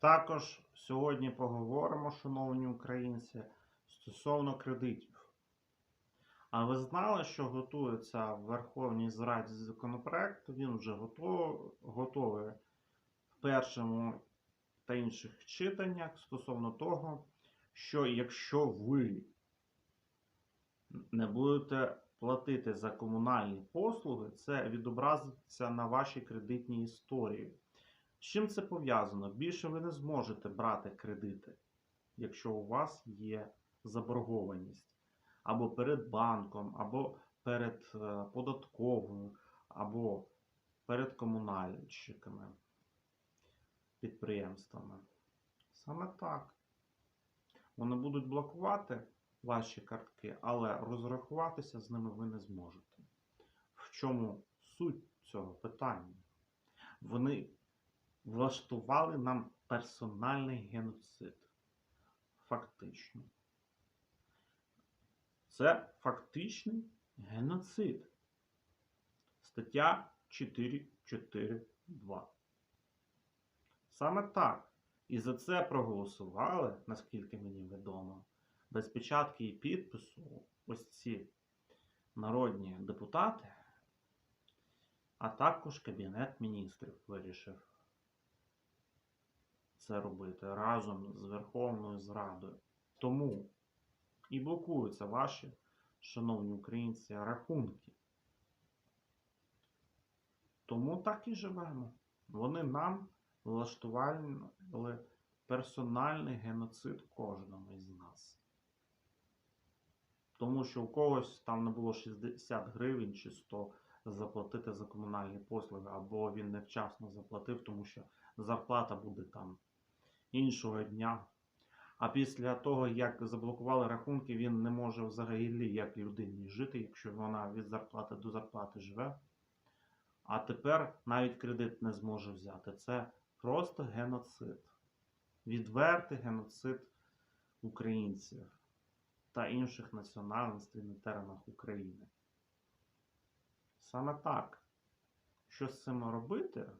Також сьогодні поговоримо, шановні українці, стосовно кредитів. А ви знали, що готується в Верховній Зраді законопроект? Він вже готов, готовий в першому та інших читаннях стосовно того, що якщо ви не будете платити за комунальні послуги, це відобразиться на вашій кредитній історії. З чим це пов'язано? Більше ви не зможете брати кредити, якщо у вас є заборгованість або перед банком, або перед е, податковою, або перед комунальщиками, підприємствами. Саме так. Вони будуть блокувати ваші картки, але розрахуватися з ними ви не зможете. В чому суть цього питання? Вони влаштували нам персональний геноцид. Фактично. Це фактичний геноцид. Стаття 442. Саме так. І за це проголосували, наскільки мені відомо, без печатки і підпису ось ці народні депутати, а також Кабінет міністрів вирішив це робити разом з Верховною Зрадою. Тому і блокуються ваші, шановні українці, рахунки. Тому так і живемо. Вони нам влаштували персональний геноцид кожному із нас. Тому що у когось там не було 60 гривень чи 100 заплатити за комунальні послуги, або він невчасно заплатив, тому що зарплата буде там іншого дня. А після того, як заблокували рахунки, він не може взагалі як людині жити, якщо вона від зарплати до зарплати живе. А тепер навіть кредит не зможе взяти. Це просто геноцид. Відвертий геноцид українців та інших національностей на теренах України. Саме так. Що з цим робити?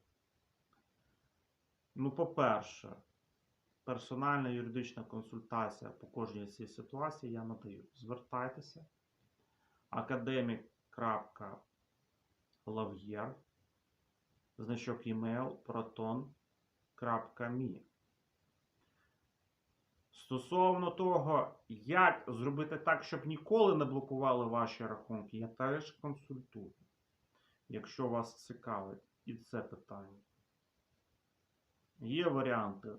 Ну, по-перше, персональна юридична консультація по кожній цій ситуації я надаю. Звертайтеся. academic.lav'єр значок email proton.me Стосовно того, як зробити так, щоб ніколи не блокували ваші рахунки, я теж консультую, якщо вас цікавить і це питання. Є варіанти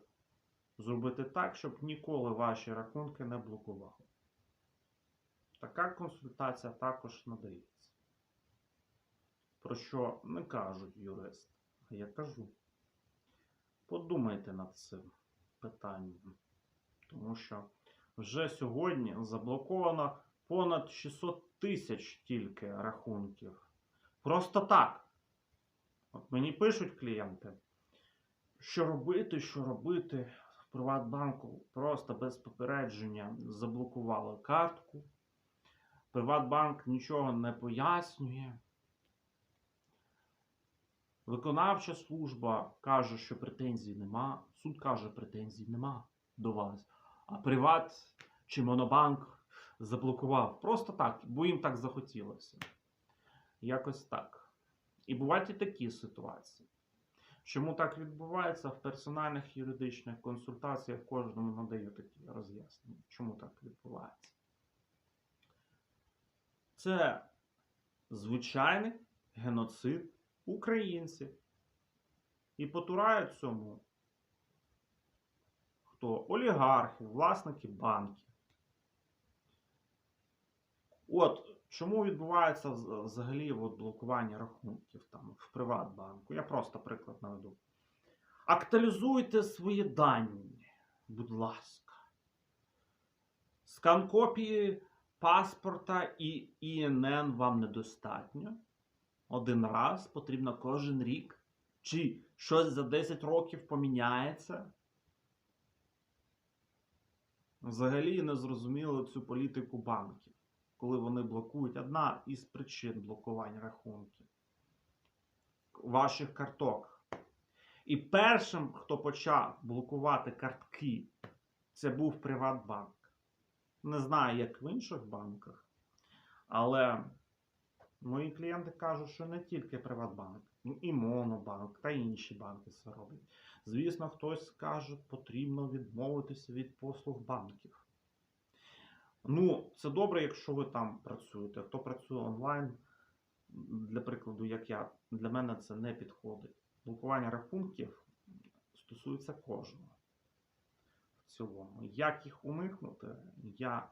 зробити так, щоб ніколи ваші рахунки не блокували. Така консультація також надається. Про що не кажуть юристи, а я кажу. Подумайте над цим питанням. Тому що вже сьогодні заблоковано понад 600 тисяч тільки рахунків. Просто так. От мені пишуть клієнти, що робити, що робити. Приватбанку просто без попередження заблокували картку. Приватбанк нічого не пояснює. Виконавча служба каже, що претензій нема. Суд каже, претензій нема до вас. А Приват чи Монобанк заблокував. Просто так, бо їм так захотілося. Якось так. І бувають і такі ситуації. Чому так відбувається в персональних юридичних консультаціях кожному надаю такі роз'яснення. Чому так відбувається? Це звичайний геноцид українців. І потурають цьому хто? Олігархи, власники банків. От чому відбувається взагалі от блокування рахунків там в Приватбанку? Я просто приклад наведу. Актуалізуйте свої дані, будь ласка. Скан копії паспорта і ІНН вам недостатньо. Один раз потрібно кожен рік. Чи щось за 10 років поміняється? Взагалі не зрозуміло цю політику банків, коли вони блокують. Одна із причин блокування рахунків ваших карток. І першим, хто почав блокувати картки, це був Приватбанк. Не знаю, як в інших банках, але мої клієнти кажуть, що не тільки Приватбанк, і Монобанк та інші банки це роблять. Звісно, хтось скаже, потрібно відмовитися від послуг банків. Ну, це добре, якщо ви там працюєте. Хто працює онлайн, для прикладу, як я, для мене це не підходить. Блокування рахунків стосується кожного. В цілому. Як їх уникнути, я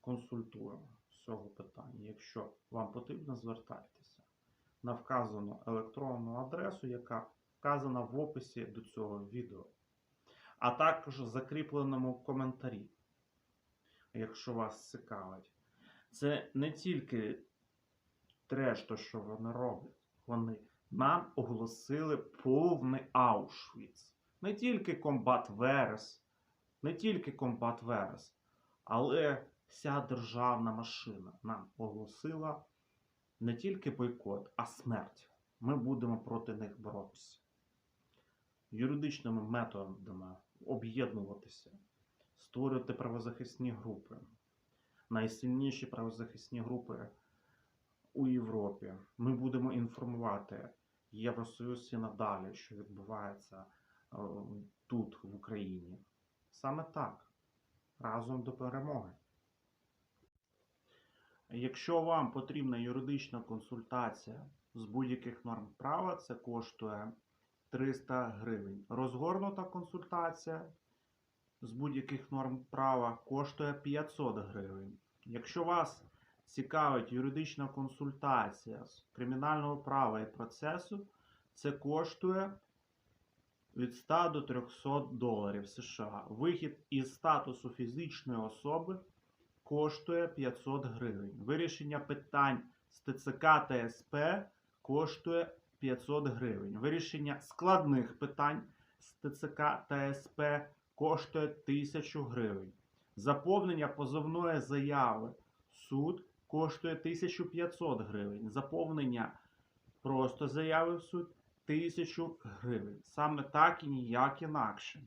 консультую з цього питання. Якщо вам потрібно, звертайтеся на вказану електронну адресу, яка вказана в описі до цього відео, а також в закріпленому коментарі, якщо вас цікавить. Це не тільки то, що вони роблять. Вони нам оголосили повний Аушвіц. Не тільки комбат Верес, не тільки комбат Верес, але вся державна машина нам оголосила не тільки бойкот, а смерть. Ми будемо проти них боротися. Юридичними методами об'єднуватися, створювати правозахисні групи. Найсильніші правозахисні групи у Європі. Ми будемо інформувати Євросоюз і надалі, що відбувається е, тут, в Україні. Саме так. Разом до перемоги. Якщо вам потрібна юридична консультація з будь-яких норм права, це коштує 300 гривень. Розгорнута консультація з будь-яких норм права коштує 500 гривень. Якщо вас цікавить юридична консультація з кримінального права і процесу, це коштує від 100 до 300 доларів США. Вихід із статусу фізичної особи коштує 500 гривень. Вирішення питань з ТЦК та СП коштує 500 гривень. Вирішення складних питань з ТЦК та СП коштує 1000 гривень. Заповнення позовної заяви суд коштує 1500 гривень. Заповнення просто заяви в суд 1000 гривень. Саме так і ніяк інакше.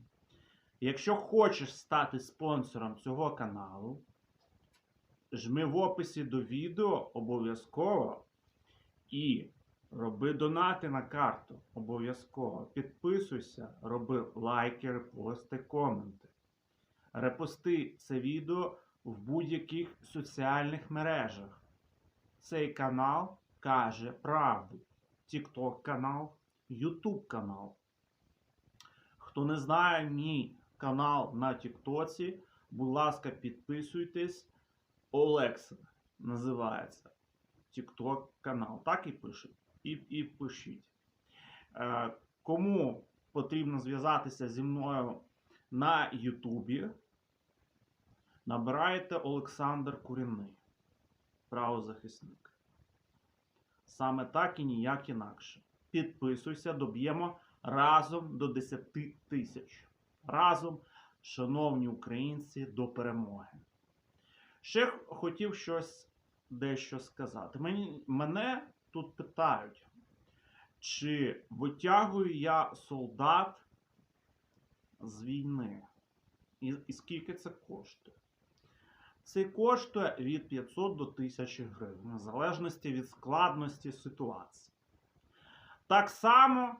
Якщо хочеш стати спонсором цього каналу, жми в описі до відео обов'язково і роби донати на карту обов'язково. Підписуйся, роби лайки, репости, коменти. Репости це відео в будь-яких соціальних мережах. Цей канал каже правду. TikTok канал, YouTube канал. Хто не знає мій канал на Тіктоці, будь ласка, підписуйтесь. Олекса називається. TikTok канал. Так і пишуть. І, і пишіть. Е, кому потрібно зв'язатися зі мною на Ютубі, набирайте Олександр Курінний. Правозахисник. Саме так і ніяк інакше. Підписуйся, доб'ємо разом до 10 тисяч. Разом, шановні українці, до перемоги. Ще хотів щось дещо сказати. Мені, мене тут питають, чи витягую я солдат з війни? І, і скільки це коштує? Це коштує від 500 до 1000 гривень, в залежності від складності ситуації. Так само,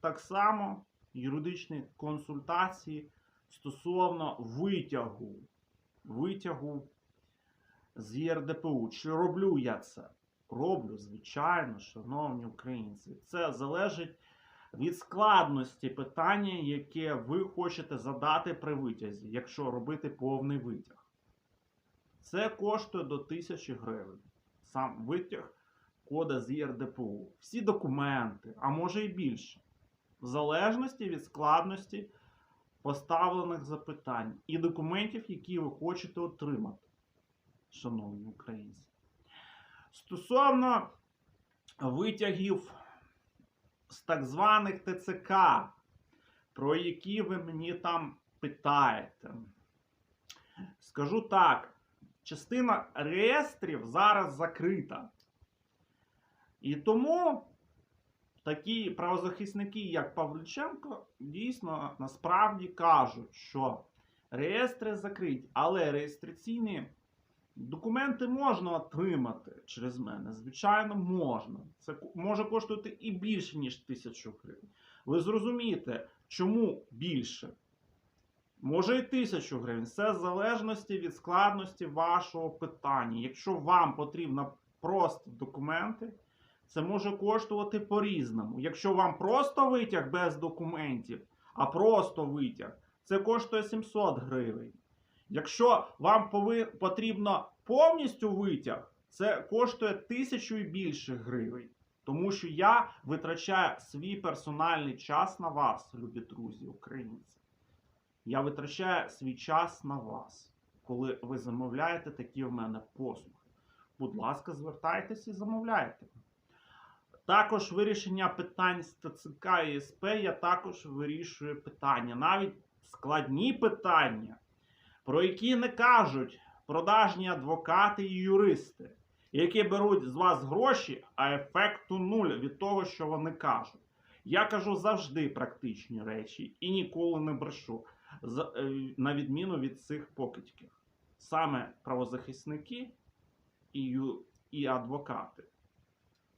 так само юридичні консультації стосовно витягу, витягу з ЄРДПУ. Чи роблю я це? Роблю, звичайно, шановні українці. Це залежить від складності питання, яке ви хочете задати при витязі, якщо робити повний витяг. Це коштує до 1000 гривень. Сам витяг кода з ЄРДПУ. Всі документи, а може і більше. В залежності від складності поставлених запитань і документів, які ви хочете отримати, шановні українці. Стосовно витягів з так званих ТЦК, про які ви мені там питаєте. Скажу так, частина реєстрів зараз закрита. І тому такі правозахисники, як Павлюченко, дійсно насправді кажуть, що реєстри закриті, але реєстраційні документи можна отримати через мене. Звичайно, можна. Це може коштувати і більше, ніж тисячу гривень. Ви зрозумієте, чому більше? Може і тисячу гривень. Все в залежності від складності вашого питання. Якщо вам потрібно просто документи, це може коштувати по-різному. Якщо вам просто витяг без документів, а просто витяг, це коштує 700 гривень. Якщо вам потрібно повністю витяг, це коштує тисячу і більше гривень. Тому що я витрачаю свій персональний час на вас, любі друзі, українці. Я витрачаю свій час на вас, коли ви замовляєте такі в мене послуги. Будь ласка, звертайтеся і замовляйте. Також вирішення питань з ТЦК і СП я також вирішую питання. Навіть складні питання, про які не кажуть продажні адвокати і юристи, які беруть з вас гроші, а ефекту нуль від того, що вони кажуть. Я кажу завжди практичні речі і ніколи не брешу, е, на відміну від цих покидьків. Саме правозахисники і, ю- і адвокати.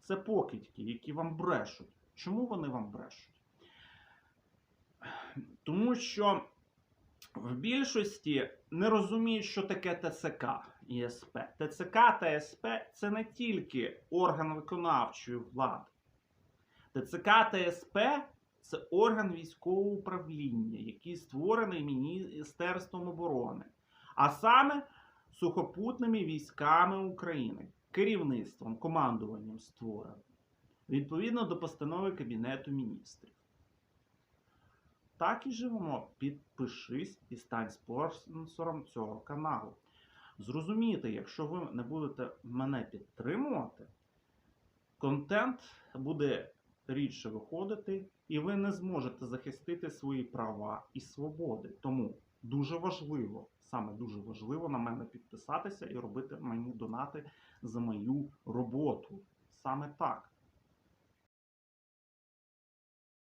Це покидьки, які вам брешуть. Чому вони вам брешуть? Тому що в більшості не розуміють, що таке ТЦК і. ТЦК та СП це не тільки орган виконавчої влади. ТЦК та СП це орган військового управління, який створений Міністерством оборони, а саме сухопутними військами України, керівництвом, командуванням створений, відповідно до постанови Кабінету міністрів. Так і живемо. Підпишись і стань спонсором цього каналу. Зрозумійте, якщо ви не будете мене підтримувати, контент буде рідше виходити, і ви не зможете захистити свої права і свободи. Тому дуже важливо, саме дуже важливо на мене підписатися і робити мені донати за мою роботу. Саме так.